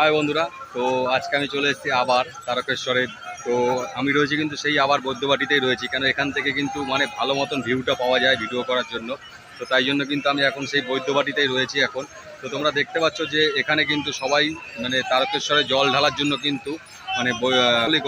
High বন্ধুরা, তো আজকে আমি চলে এসেছি আবার তারকেশ্বরে। তো আমি রয়েছি কিন্তু সেই আবার বৈদ্যবাটিতেই রয়েছি, কেন এখান থেকে কিন্তু মানে ভালো মতন ভিউটা পাওয়া যায় ভিডিও করার জন্য। তো তাই জন্য কিন্তু আমি এখন সেই বৈদ্যবাটিতেই রয়েছি এখন। তো তোমরা দেখতে পাচ্ছ যে এখানে কিন্তু সবাই মানে তারকেশ্বরে জল ঢালার জন্য কিন্তু মানে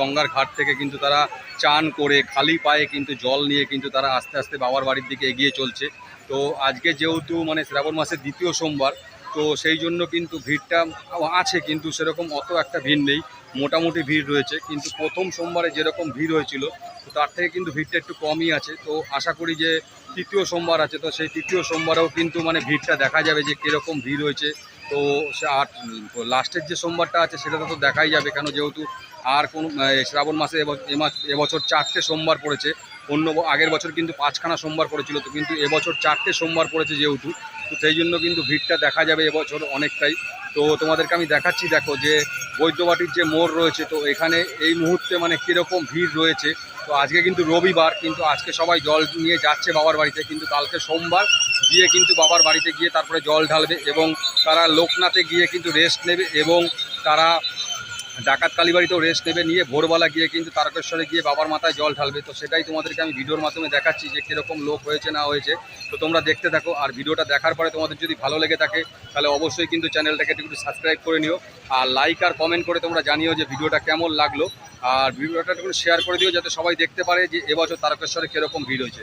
গঙ্গার ঘাট থেকে কিন্তু তারা চান করে, খালি পায়ে কিন্তু জল নিয়ে কিন্তু তারা আস্তে আস্তে বাবার বাড়ির দিকে এগিয়ে চলছে। তো আজকে যেহেতু মানে শ্রাবণ মাসের দ্বিতীয় সোমবার তো সেই জন্য কিন্তু ভিড়টা আছে, কিন্তু সেরকম অত একটা ভিড় নেই। মোটামুটি ভিড় রয়েছে, কিন্তু প্রথম সোমবারে যেরকম ভিড় হয়েছিল তো তার থেকে কিন্তু ভিড়টা একটু কমই আছে। তো আশা করি যে তৃতীয় সোমবার আছে, তো সেই তৃতীয় সোমবারেও কিন্তু মানে ভিড়টা দেখা যাবে যে কীরকম ভিড় হয়েছে। তো সে আর লাস্টের যে সোমবারটা আছে সেটা তো দেখাই যাবে, কেন যেহেতু আর কোন শ্রাবণ মাস- এবছর চারটে সোমবার পড়েছে। অন্য আগের বছর কিন্তু পাঁচখানা সোমবার পড়েছিল, তো কিন্তু এবছর চারটে সোমবার পড়েছে যেহেতু। তো সেই জন্য কিন্তু ভিড়টা দেখা যাবে এবছর অনেকটাই। তো তোমাদেরকে আমি দেখাচ্ছি, দেখো যে বৈদ্যবাটির যে মোড় রয়েছে, তো এখানে এই মুহূর্তে মানে কীরকম ভিড় রয়েছে। তো আজকে কিন্তু রবিবার, কিন্তু আজকে সবাই জল নিয়ে যাচ্ছে বাবার বাড়িতে, কিন্তু কালকে সোমবার গিয়ে কিন্তু বাবার বাড়িতে গিয়ে তারপরে জল ঢালবে এবং তারা লোকনাথে গিয়ে কিন্তু রেস্ট নেবে এবং তারা ডাকাত কালীবাড়িতেও রেস্ট নেবে, নিয়ে ভোরবেলা গিয়ে কিন্তু তারকেশ্বরে গিয়ে বাবার মাথায় জল ঢালবে। তো সেটাই তোমাদেরকে আমি ভিডিওর মাধ্যমে দেখাচ্ছি যে কীরকম লোক হয়েছে, না হয়েছে। তো তোমরা দেখতে থাকো, আর ভিডিওটা দেখার পরে তোমাদের যদি ভালো লেগে থাকে, তাহলে অবশ্যই কিন্তু চ্যানেলটাকে একটু সাবস্ক্রাইব করে নিও। আর লাইক আর কমেন্ট করে তোমরা জানিও যে ভিডিওটা কেমন লাগল। আর ভিডিওটা একটু শেয়ার করে দিও, যাতে সবাই দেখতে পারে যে এবছর তারকেশ্বরে কীরকম ভিড় হয়েছে।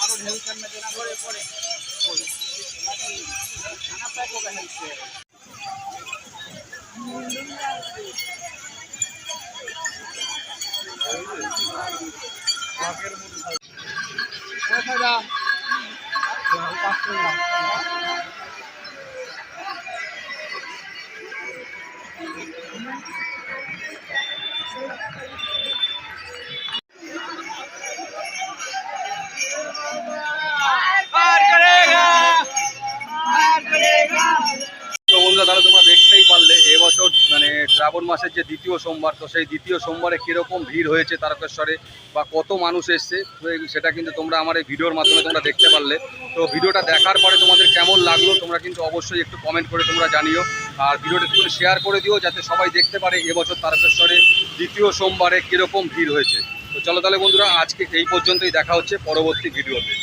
আরও ঢেউ সামনে পরে তো শ্রাবণ মাসের যে দ্বিতীয় সোমবার, তো সেই দ্বিতীয় সোমবারে কীরকম ভিড় হয়েছে তারকেশ্বরে বা কত মানুষ এসছে সেটা কিন্তু তোমরা আমার এই ভিডিওর মাধ্যমে তোমরা দেখতে পারলে। তো ভিডিওটা দেখার পরে তোমাদের কেমন লাগল, তোমরা কিন্তু অবশ্যই একটু কমেন্ট করে তোমরা জানিও। আর ভিডিওটা একটু শেয়ার করে দিও, যাতে সবাই দেখতে পারে এবছর তারকেশ্বরে দ্বিতীয় সোমবারে কীরকম ভিড় হয়েছে। তো চলো তাহলে বন্ধুরা, আজকে এই পর্যন্তই দেখা হচ্ছে পরবর্তী ভিডিওতে।